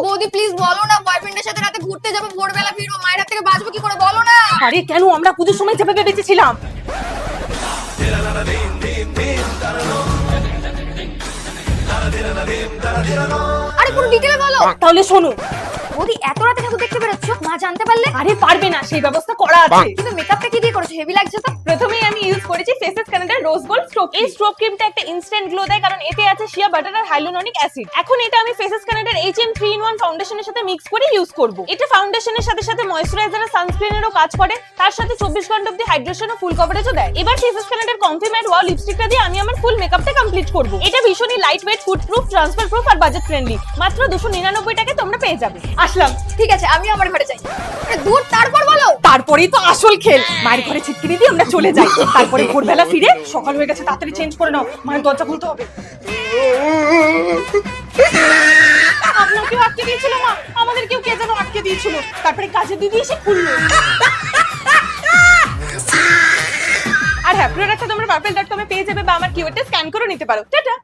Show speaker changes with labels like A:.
A: বৌদি প্লিজ বলো না বয়ফ্রেন্ডের সাথে রাতে ঘুরতে যাব ভোরবেলা ফিরবো মায়ের হাত থেকে বাঁচবো কি করে বলো না।
B: আরে কেন আমরা পুজোর সময় চেপে বেঁচেছিলাম
A: আরে পুরো ডিটেলে বলো।
B: তাহলে শোনো।
A: বৌদি এত রাতে ঠাকুর দেখতে বেরোচ্ছ? মা জানতে পারলে?
B: আরে পারবে না সেই ব্যবস্থা করা আছে।
A: কিন্তু মেকআপটা কি দিয়ে করেছ? হেভি লাগছে তো।
B: প্রথমেই আমি ইউজ করেছি Faces Canada rose gold strobe এই স্ট্রোক ক্রিমটা একটা ইনস্ট্যান্ট গ্লো দেয় কারণ এতে আছে শিয়া বাটার আর হাইলোনিক অ্যাসিড এখন এটা আমি Faces Canada H M three in one ফাউন্ডেশনের সাথে মিক্স করে ইউজ করব। এটা ফাউন্ডেশনের সাথে সাথে ময়শ্চারাইজার আর সানস্ক্রিনেরও কাজ করে তার সাথে চব্বিশ ঘণ্টা অব্দি হাইড্রেশন ও ফুল কভারেজও দেয়। এবার Faces Canada comfy matte wow লিপস্টিকটা দিয়ে আমি আমার ফুল মেকআপটা কমপ্লিট করব। এটা ভীষণই light weight food proof transfer proof আর বাজেট ফ্রেন্ডলি মাত্র দুশো নিরানব্বই টাকায় তোমরা পেয়ে যাবে। আসলাম।
A: ঠিক আছে আমি আমার ঘরে যাই। দূর তারপর বলো।
B: তারপরেই তো আসল খেল। মায়ের ঘরে ছিটকিনি দিয়ে আমরা চলে যাই। তারপরে ভোরবেলা ফিরে সকাল হয়ে গেছে, তাড়াতাড়ি চেঞ্জ করে নাও, মায়ের দরজা খুলতে হবে। আপনাকেও আটকে দিয়েছিল মা আমাদের কেউ কে যেন আটকে দিয়েছিল। তারপরে কাজে দিদি এসে খুললো। আর হ্যাঁ প্রোডাক্টটা তোমরা পার্পেল ডট কমে পেয়ে যাবে বা আমার কিউআরটা স্ক্যান করে নিতে পারো। টাটা!